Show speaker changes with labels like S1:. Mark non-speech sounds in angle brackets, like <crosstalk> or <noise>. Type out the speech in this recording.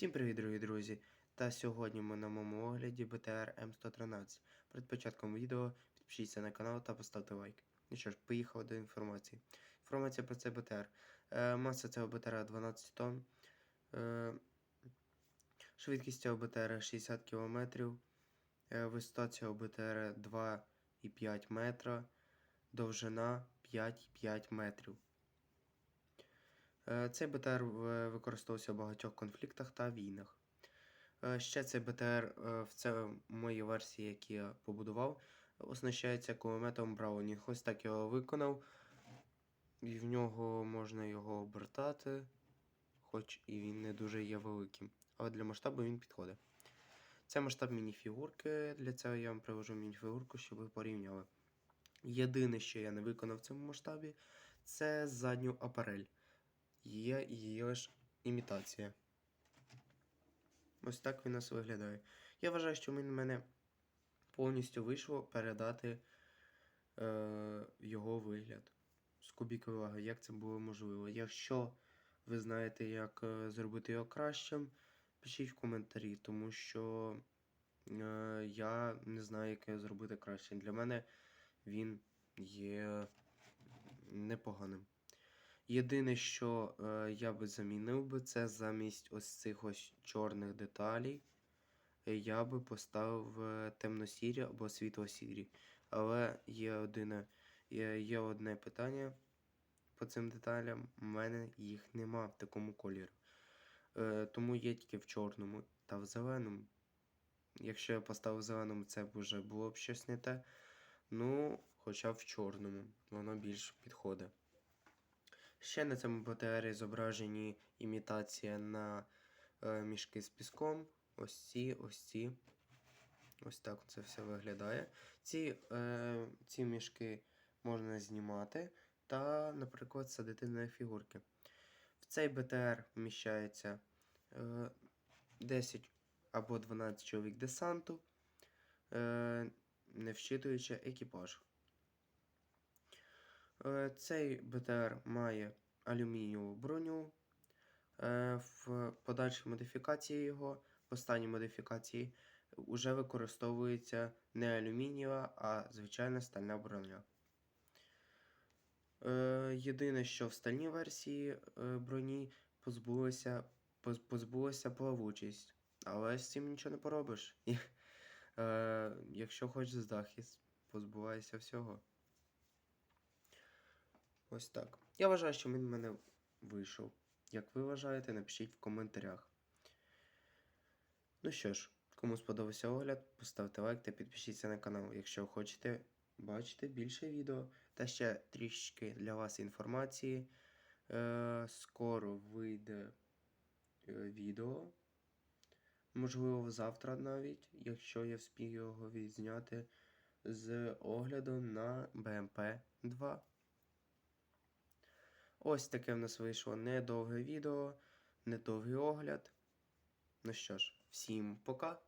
S1: Всім привіт, дорогі друзі! Та сьогодні ми на моєму огляді BTR M113. Перед початком відео підпишіться на канал та поставте лайк. Ну що ж, поїхали до інформації. Інформація про цей BTR. Е, маса цього BTR 12 тонн. Е, швидкість цього BTR 60 км. Е, висота цього BTR 2,5 метра. Довжина 5,5 метрів. Е, Цей БТР е, використовувався в багатьох конфліктах та війнах. Е, Ще цей БТР в це моїй версії, які я побудував, оснащається кулеметом Браунінг. Ось так його виконав. І в нього можна його обертати, хоч і він не дуже є великим. Але для масштабу він підходить. Це масштаб мініфігурки. Для цього я вам привожу мініфігурку, щоб ви порівняли. Єдине, що я не виконав в цьому масштабі, це задню апарель є її ж імітація. Ось так він нас виглядає. Я вважаю, що він мене повністю вийшло передати е, його вигляд з кубікової ваги, як це було можливо. Якщо ви знаєте, як е, зробити його кращим, пишіть в коментарі, тому що е, я не знаю, як його зробити краще. Для мене він є непоганим. Єдине, що е, я би замінив би, це замість ось цих ось чорних деталей. е, Я би поставив е, темно-сірі або світло-сірі. Але є одне, є, є одне питання по цим деталям. У мене їх нема в такому кольорі. Е, тому є тільки в чорному та в зеленому. Якщо я поставив в зеленому, це б вже було б щось не те. Ну, хоча в чорному, воно більш підходить. Ще на цьому БТРі зображені імітація на е, мішки з піском. Ось ці, ось ці. Ось так це все виглядає. Ці, е, ці мішки можна знімати та, наприклад, садити на фігурки. В цей БТР вміщається е, 10 або 12 чоловік десанту, е, не вщитуючи екіпаж. Е, Цей БТР має алюмінієву броню. Е, В подальшій модифікації його, в останній модифікації, вже використовується не алюмінієва, а звичайна стальна броня. Е, Єдине, що в стальній версії броні позбулося, поз- позбулося плавучість. Але з цим нічого не поробиш. <laughs> Якщо хочеш захист, позбуваєшся всього. Ось так. Я вважаю, що він в мене вийшов. Як ви вважаєте, напишіть в коментарях. Ну що ж, кому сподобався огляд, поставте лайк та підпишіться на канал, якщо хочете бачити більше відео. Та ще трішки для вас інформації. Е, скоро вийде е, відео. Можливо, завтра навіть, якщо я вспію його відзняти з оглядом на BMP 2. Ось таке в нас вийшло недовге відео, недовгий огляд. Ну що ж, всім пока.